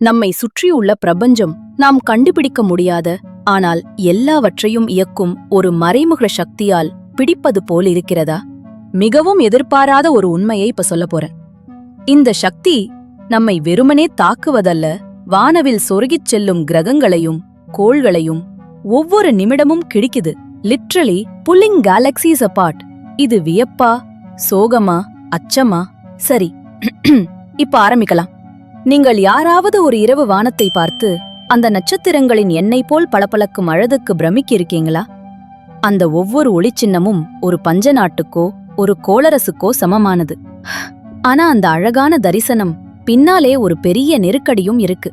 நம்மை சுற்றியுள்ள பிரபஞ்சம் நாம் கண்டுபிடிக்க முடியாத ஆனால் எல்லாவற்றையும் இயக்கும் ஒரு மறைமுக சக்தியால் பிடிப்பது போல் இருக்கிறதா? மிகவும் எதிர்பாராத ஒரு உண்மையை இப்ப சொல்லப் போறேன். இந்த சக்தி நம்மை வெறுமனே தாக்குவதல்ல வானவில் சொருகிச் செல்லும் கிரகங்களையும் கோள்களையும் ஒவ்வொரு நிமிடமும் கிடிக்குது. லிட்ரலி புல்லிங் கேலக்சிஸ் அபார்ட் இது வியப்பா சோகமா அச்சமா? சரி இப்ப ஆரம்பிக்கலாம். நீங்கள் யாராவது ஒரு இரவு வானத்தை பார்த்து அந்த நட்சத்திரங்களின் எண்ணெய் போல் பளபளக்கும் அழகுக்கு பிரமிக்கி இருக்கீங்களா அந்த ஒவ்வொரு ஒளிச்சின்னமும் ஒரு பஞ்ச நாட்டுக்கோ ஒரு கோளரசுக்கோ சமமானது. ஆனா அந்த அழகான தரிசனம் பின்னாலே ஒரு பெரிய நெருக்கடியும் இருக்கு.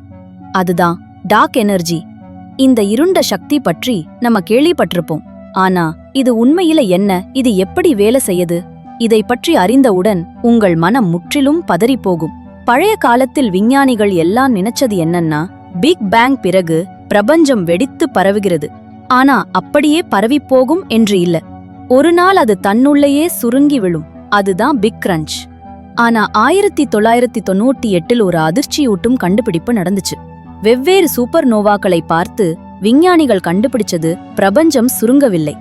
அதுதான் டார்க் எனர்ஜி. இந்த இருண்ட சக்தி பற்றி நம்ம கேள்விப்பட்டிருப்போம். ஆனா இது உண்மையில என்ன? இது எப்படி வேலை செய்யுது? இதை பற்றி அறிந்தவுடன் உங்கள் மனம் முற்றிலும் பதறிப்போகும். பழைய காலத்தில் விஞ்ஞானிகள் எல்லாம் நினைச்சது என்னன்னா பிக் பேங் பிறகு பிரபஞ்சம் வெடித்து பரவுகிறது. ஆனா அப்படியே பரவிப்போகும் என்று இல்ல. ஒரு நாள் அது தன்னுள்ளேயே சுருங்கி விழும். அதுதான் பிக் கிரஞ்ச் ஆனா ஆயிரத்தி தொள்ளாயிரத்தி தொண்ணூத்தி எட்டில் ஒரு அதிர்ச்சியூட்டும் கண்டுபிடிப்பு நடந்துச்சு. வெவ்வேறு சூப்பர் நோவாக்களை பார்த்து விஞ்ஞானிகள் கண்டுபிடிச்சது பிரபஞ்சம் சுருங்கவில்லை.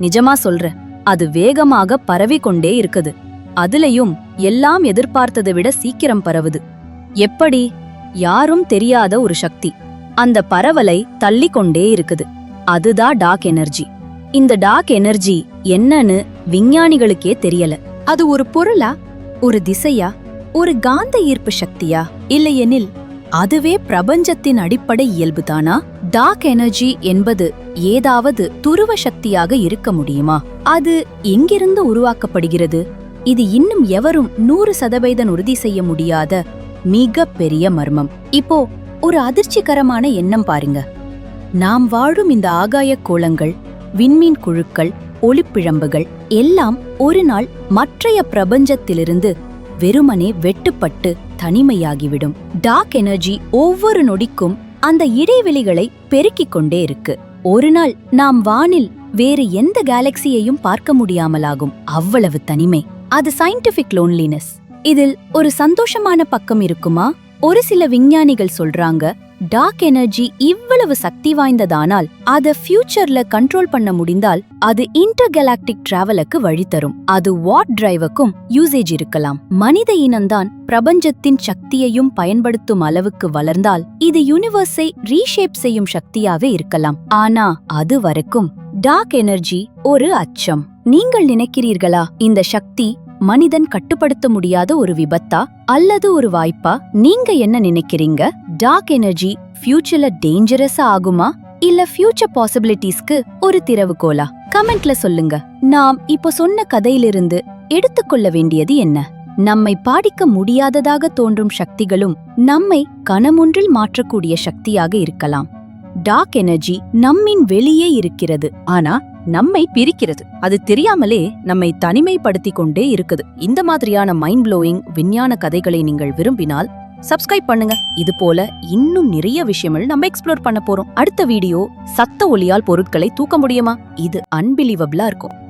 நிஜமா சொல்ற அது வேகமாக பரவிக்கொண்டே இருக்குது. அதுலயும் எல்லாம் எதிர்பார்த்ததை விட சீக்கிரம் பரவுது. எப்படி? யாரும் தெரியாத ஒரு சக்தி. அந்த பரவலை தள்ளிக்கொண்டே இருக்குது. அதுதான் டார்க் எனர்ஜி இந்த டார்க் எனர்ஜி என்னன்னு விஞ்ஞானிகளுக்கே தெரியல. அது ஒரு பொருளா? ஒரு திசையா? ஒரு காந்த ஈர்ப்பு சக்தியா? இல்லையெனில் அதுவே பிரபஞ்சத்தின் அடிப்படை இயல்புதானா? டார்க் எனர்ஜி என்பது ஏதாவது துருவ சக்தியாக இருக்க முடியுமா? அது எங்கிருந்து உருவாக்கப்படுகிறது? இது இன்னும் எவரும் நூறு சதவீதம் உறுதி செய்ய முடியாத மிக பெரிய மர்மம். இப்போ ஒரு அதிர்ச்சிகரமான எண்ணம் பாருங்க. நாம் வாழும் இந்த ஆகாய கோளங்கள் விண்மீன் குழுக்கள் ஒளிப்பிழம்புகள் எல்லாம் ஒரு நாள் மற்றைய பிரபஞ்சத்திலிருந்து வெறுமனே வெட்டுப்பட்டு தனிமையாகிவிடும். டார்க் எனர்ஜி ஒவ்வொரு நொடிக்கும் அந்த இடைவெளிகளை பெருக்கிக் கொண்டே இருக்கு. ஒரு நாள் நாம் வானில் வேறு எந்த கேலக்சியையும் பார்க்க முடியாமலாகும். அவ்வளவு தனிமை. அது சயின்டிபிக் லோன்லினஸ் இதில் ஒரு சந்தோஷமான பக்கம் இருக்குமா? ஒரு சில விஞ்ஞானிகள் சொல்றாங்க டார்க் எனர்ஜி இவ்வளவு சக்தி வாய்ந்ததானால் அத ஃபியூச்சர்ல கண்ட்ரோல் பண்ண முடிந்தால் அது இன்டர்கெலாக்டிக் டிராவலுக்கு வழி தரும். அது வாட் டிரைவுக்கும் யூசேஜ் இருக்கலாம். மனித இனம்தான் பிரபஞ்சத்தின் சக்தியையும் பயன்படுத்தும் அளவுக்கு வளர்ந்தால் இது யூனிவர்ஸை ரீஷேப் செய்யும் சக்தியாவே இருக்கலாம். ஆனா அது வரைக்கும் டார்க் எனர்ஜி ஒரு அச்சம். நீங்கள் நினைக்கிறீர்களா இந்த சக்தி மனிதன் கட்டுப்படுத்த முடியாத ஒரு விபத்தா அல்லது ஒரு வாய்ப்பா? நீங்க என்ன நினைக்கிறீங்க? டார்க் எனர்ஜி ஃபியூச்சர்ல டேஞ்சரஸா ஆகுமா? இல்ல ஃபியூச்சர் பாசிபிலிட்டிஸ்க்கு ஒரு திறவுகோலா? கமெண்ட்ல சொல்லுங்க. நாம் இப்போ சொன்ன கதையிலிருந்து எடுத்துக்கொள்ள வேண்டியது என்ன? நம்மை பாடிக்க முடியாததாக தோன்றும் சக்திகளும் நம்மை கணமொன்றில் மாற்றக்கூடிய சக்தியாக இருக்கலாம். டார்க் எனர்ஜி நம்மின் வெளியே இருக்கிறது. ஆனா நம்மை பிரிக்கிறது. அது தெரியாமலே நம்மை தனிமைப்படுத்திக் கொண்டே இருக்குது. இந்த மாதிரியான மைண்ட் ப்ளோயிங் விஞ்ஞான கதைகளை நீங்கள் விரும்பினால் சப்ஸ்கிரைப் பண்ணுங்க. இது போல இன்னும் நிறைய விஷயங்கள் நம்ம எக்ஸ்ப்ளோர் பண்ண போறோம். அடுத்த வீடியோ சத்த ஒலியால் பொருட்களை தூக்க முடியுமா? இது அன்பிலீவபிளா இருக்கும்.